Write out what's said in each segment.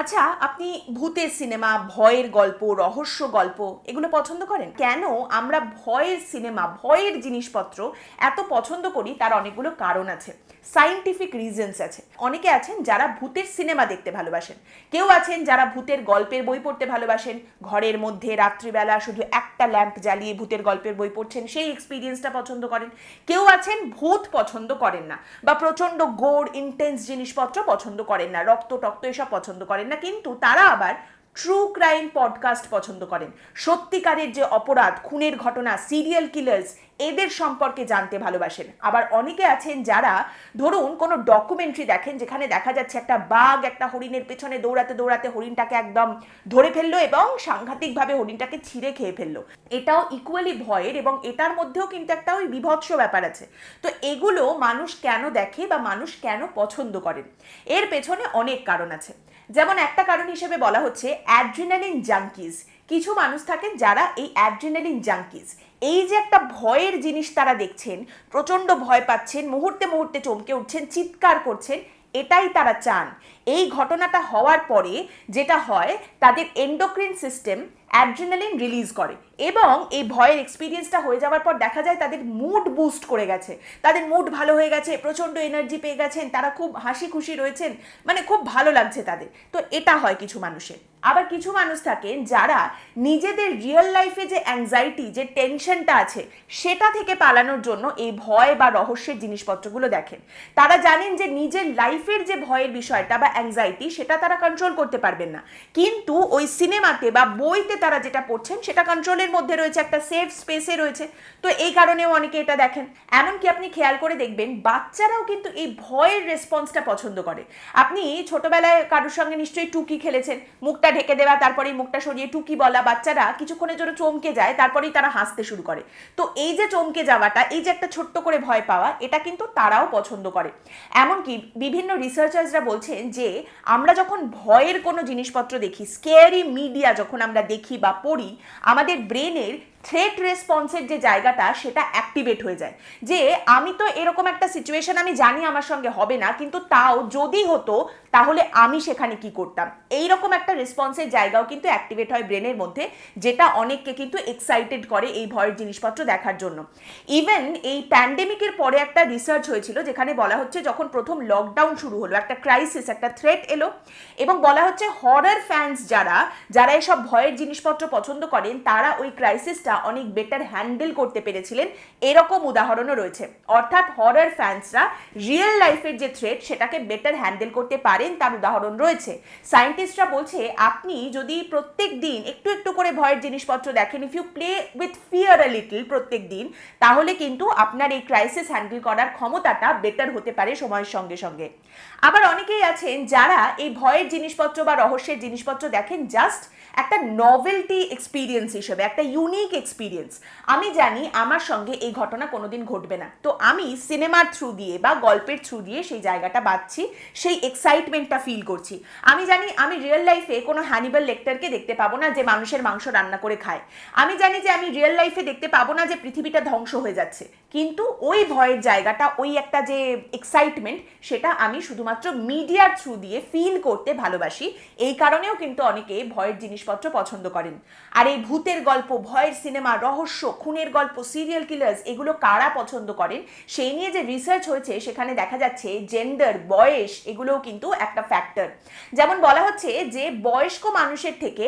আচ্ছা আপনি ভূতের সিনেমা, ভয়ের গল্প, রহস্য গল্প এগুলো পছন্দ করেন? কেন আমরা ভয়ের সিনেমা, ভয়ের জিনিসপত্র এত পছন্দ করি? তার অনেকগুলো কারণ আছে। সাইন্টিফিক রিজনস আছে। অনেকে আছেন যারা ভূতের সিনেমা দেখতে ভালোবাসেন। কেউ আছেন যারা ভূতের গল্পের বই পড়তে ভালোবাসেন। ঘরের মধ্যে রাত্রিবেলা শুধু একটা ল্যাম্প জ্বালিয়ে ভূতের গল্পের বই পড়ছেন, সেই এক্সপিরিয়েন্সটা পছন্দ করেন। কেউ আছেন ভূত পছন্দ করেন না বা প্রচণ্ড গোড় ইন্টেন্স জিনিসপত্র পছন্দ করেন না, রক্ত টক্ত এসব পছন্দ করেন না, কিন্তু তারা আবার ট্রু ক্রাইম পডকাস্ট পছন্দ করেন। সত্যিকারের যে অপরাধ, খুনের ঘটনা সিরিয়াল কিলার্স এদের সম্পর্কে জানতে ভালোবাসেন। আবার অনেকে আছেন যারা, ধরুন, কোনো ডকুমেন্টারি দেখেন যেখানে দেখা যাচ্ছে একটা বাঘ একটা হরিণের পেছনে দৌড়াতে দৌড়াতে হরিণটাকে একদম ধরে ফেলল এবং সাংঘাতিকভাবে হরিণটাকে ছিঁড়ে খেয়ে ফেলল। এটাও ইকুয়ালি ভয়ের এবং এটার মধ্যেও কিন্তু একটা ওই বিভৎস ব্যাপার আছে। তো এগুলো মানুষ কেন দেখে বা মানুষ কেন পছন্দ করেন? এর পেছনে অনেক কারণ আছে। যেমন একটা কারণ হিসেবে বলা হচ্ছে অ্যাড্রিনালিন জাঙ্কিজ কিছু মানুষ থাকেন যারা এই অ্যাড্রিনালিন জাঙ্কিজ এই যে একটা ভয়ের জিনিস তারা দেখছেন, প্রচণ্ড ভয় পাচ্ছেন, মুহূর্তে মুহূর্তে চমকে উঠছেন, চিৎকার করছেন, এটাই তারা চান। এই ঘটনাটা হওয়ার পরে যেটা হয়, তাদের এন্ডোক্রিন সিস্টেম অ্যাড্রিনালিন রিলিজ করে। এবং এই ভয়ের এক্সপিরিয়েন্সটা হয়ে যাওয়ার পর দেখা যায় তাদের মুড বুস্ট করে গেছে। তাদের মুড ভালো হয়ে গেছে, প্রচণ্ড এনার্জি পেয়ে গেছেন, তারা খুব হাসি খুশি রয়েছেন মানে খুব ভালো লাগছে তাদের। তো এটা হয় কিছু মানুষের। আবার কিছু মানুষ থাকেন যারা নিজেদের রিয়েল লাইফে যে অ্যাংজাইটি যে টেনশনটা আছে, সেটা থেকে পালানোর জন্য এই ভয় বা রহস্যের জিনিসপত্রগুলো দেখেন। তারা জানেন যে নিজের লাইফের যে ভয়ের বিষয়টা বা অ্যাংজাইটি সেটা তারা কন্ট্রোল করতে পারবেন না। কিন্তু ওই সিনেমাতে বা বইতে তারা যেটা পড়ছেন, সেটা কন্ট্রোলের মধ্যে রয়েছে, একটা সেফ স্পেসে রয়েছে। তো এই কারণেও অনেকে এটা দেখেন। এমনকি আপনি খেয়াল করে দেখবেন, বাচ্চারাও কিন্তু এই ভয়ের রেসপন্সটা পছন্দ করে। আপনি ছোটবেলায় কারোর সঙ্গে নিশ্চয়ই টুকি খেলেছেন, মুখটা ঢেকে দেওয়া, তারপরে মুখটা সরিয়ে টুকি বলা, বাচ্চারা কিছুক্ষণের জন্য চমকে যায়, তারপরেই তারা হাসতে শুরু করে। তো এই যে চমকে যাওয়াটা, এই যে একটা ছোট্ট করে ভয় পাওয়া, এটা কিন্তু তারাও পছন্দ করে। এমনকি বিভিন্ন রিসার্চার্সরা বলছেন যে, আমরা যখন ভয়ের কোনো জিনিসপত্র দেখি স্কেয়ারি মিডিয়া যখন আমরা দেখি বা পড়ি, আমাদের ব্রেনের থ্রেট রেসপন্সের যে জায়গাটা, সেটা অ্যাক্টিভেট হয়ে যায়। যে আমি তো এরকম একটা সিচুয়েশন আমি জানি আমার সঙ্গে হবে না, কিন্তু তাও যদি হতো, তাহলে আমি সেখানে কি করতাম? এই রকম একটা রেসপন্সের জায়গাও কিন্তু অ্যাক্টিভেট হয় ব্রেনের মধ্যে, যেটা অনেককে কিন্তু এক্সাইটেড করে এই ভয়ের জিনিসপত্র দেখার জন্য। ইভেন এই প্যান্ডেমিকের পরে একটা রিসার্চ হয়েছিল, যেখানে বলা হচ্ছে যখন প্রথম লকডাউন শুরু হলো, একটা ক্রাইসিস একটা থ্রেট এলো, এবং বলা হচ্ছে হরার ফ্যান্স যারা যারা এসব ভয়ের জিনিসপত্র পছন্দ করেন, তারা ওই ক্রাইসিসটা অনেক বেটার হ্যান্ডেল করতে পেরেছিলেন, এরকম উদাহরণও রয়েছে। অর্থাৎ হরার ফ্যান্সরা রিয়েল লাইফের যে থ্রেট সেটাকে বেটার হ্যান্ডেল করতে পারেন তার উদাহরণ রয়েছে। সায়েন্টিস্টরা বলছে, আপনি যদি প্রত্যেক দিন একটু একটু করে ভয়ের জিনিসপত্র দেখেন if you play with fear little প্রত্যেক দিন, তাহলে কিন্তু আপনার এই ক্রাইসিস হ্যান্ডেল করার ক্ষমতাটা বেটার হতে পারে সময়ের সঙ্গে সঙ্গে। আবার অনেকেই আছেন যারা এই ভয়ের জিনিসপত্র বা রহস্যের জিনিসপত্র দেখেন জাস্ট একটা নভেলটি এক্সপিরিয়েন্স হিসেবে, একটা ইউনিক এক্সপিরিয়েন্স আমি জানি আমার সঙ্গে এই ঘটনা কোনোদিন ঘটবে না। তো আমি সিনেমার থ্রু দিয়ে বা গল্পের থ্রু দিয়ে সেই জায়গাটা বাঁচছি সেই এক্সাইটমেন্টটা ফিল করছি। আমি জানি আমি রিয়েল লাইফে কোনো হ্যানিবাল লেক্টারকে দেখতে পাবো না যে মানুষের মাংস রান্না করে খায়। আমি জানি যে আমি রিয়েল লাইফে দেখতে পাবো না যে পৃথিবীটা ধ্বংস হয়ে যাচ্ছে। কিন্তু ওই ভয়ের জায়গাটা, ওই একটা যে এক্সাইটমেন্ট সেটা আমি শুধুমাত্র মিডিয়ার থ্রু দিয়ে ফিল করতে ভালোবাসি। এই কারণেও কিন্তু অনেকে ভয়ের জিনিসপত্র পছন্দ করেন। আর এই ভূতের গল্প, ভয়ের সিনেমা রহস্য, খুনের গল্প সিরিয়াল কিলার্স এগুলো কারা পছন্দ করেন? সেই নিয়ে যে রিসার্চ হয়েছে, সেখানে দেখা যাচ্ছে জেন্ডার বয়স, এগুলোও কিন্তু একটা ফ্যাক্টর যেমন বলা হচ্ছে যে বয়স্ক মানুষের থেকে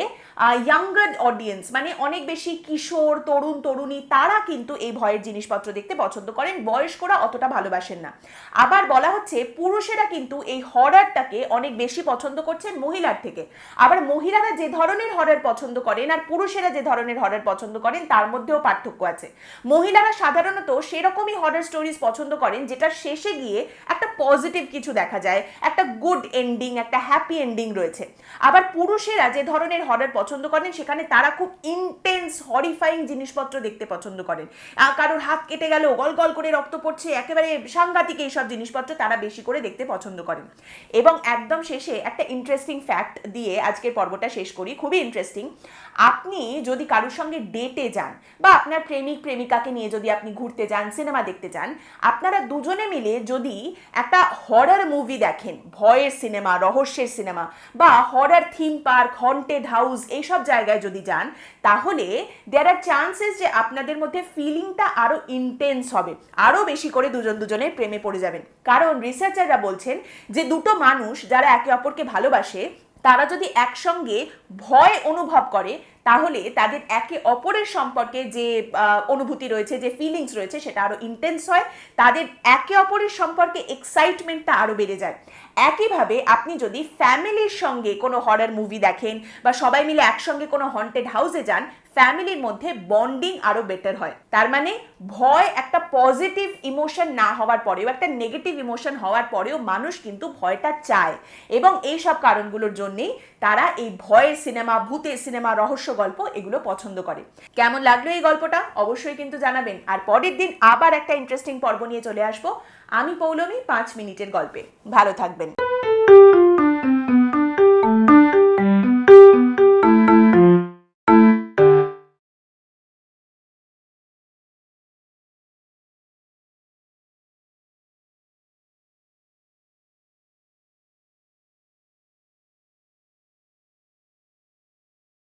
ইয়াঙ্গার অডিয়েন্স মানে অনেক বেশি কিশোর, তরুণ, তরুণী, তারা কিন্তু এই ভয়ের জিনিসপত্র দেখতে পছন্দ করেন, বয়স্করা অতটা ভালোবাসেন না। আবার বলা হচ্ছে, পুরুষেরা কিন্তু এই হরারটাকে অনেক বেশি পছন্দ করছেন মহিলার থেকে। আবার মহিলারা যে ধরনের হরার পছন্দ করেন আর পুরুষেরা যে ধরনের হরার পছন্দ করেন, তার মধ্যেও পার্থক্য আছে। মহিলারা সাধারণত সেরকমই হরার স্টোরিজ পছন্দ করেন যেটা শেষে গিয়ে একটা পজিটিভ কিছু দেখা যায়, একটা গুড এন্ডিং একটা হ্যাপি এন্ডিং রয়েছে। আবার পুরুষেরা যে ধরনের হরার পছন্দ করেন, সেখানে তারা খুব ইন্টেন্স হরিফাইং জিনিসপত্র দেখতে পছন্দ করেন। কারোর হাত কেটে গেল গল গল করে রক্ত পড়ছে, একেবারে সাংঘাতিক এইসব জিনিসপত্র তারা বেশি করে দেখতে পছন্দ করেন। এবং একদম শেষে একটা ইন্টারেস্টিং ফ্যাক্ট দিয়ে আজকের পর্বটা শেষ করি, খুবই ইন্টারেস্টিং আপনি যদি কারোর সঙ্গে ডেটে যান বা আপনার প্রেমিক, প্রেমিকাকে নিয়ে যদি আপনি ঘুরতে যান সিনেমা দেখতে যান, আপনারা দুজনে মিলে যদি একটা হরার মুভি দেখেন, ভয়ের সিনেমা রহস্যের সিনেমা বা horror theme park haunted house এইসব জায়গায় যদি যান, তাহলে দেয়ার আর চান্সেস যে আপনাদের মধ্যে ফিলিংটা আরও ইন্টেন্স হবে। আরও বেশি করে দুজন দুজনের প্রেমে পড়ে যাবেন। কারণ রিসার্চাররা বলছেন যে দুটো মানুষ যারা একে অপরকে ভালোবাসে, তারা যদি একসঙ্গে ভয় অনুভব করে তাহলে তাদের একে অপরের সম্পর্কে যে অনুভূতি রয়েছে, যে ফিলিংস রয়েছে সেটা আরও ইন্টেন্স হয়। তাদের একে অপরের সম্পর্কে এক্সাইটমেন্টটা আরও বেড়ে যায়। একইভাবে আপনি যদি ফ্যামিলির সঙ্গে কোনো হরার মুভি দেখেন বা সবাই মিলে একসঙ্গে কোনো হন্টেড হাউসে যান, ফ্যামিলির মধ্যে বন্ডিং আরও বেটার হয়। তার মানে ভয় একটা পজিটিভ ইমোশন না হওয়ার পরেও, একটা নেগেটিভ ইমোশন হওয়ার পরেও মানুষ কিন্তু ভয়টা চায়। এবং এই সব কারণগুলোর জন্যেই তারা এই ভয়ের সিনেমা ভূতের সিনেমা রহস্য গল্প এগুলো পছন্দ করে। কেমন লাগল এই গল্পটা? অবশ্যই কিন্তু জানাবেন। আর পরের দিন আবার একটা ইন্টারেস্টিং পর্ব নিয়ে চলে আসব। আমি পৌলমি, পাঁচ মিনিটের গল্পে। ভালো থাকবেন।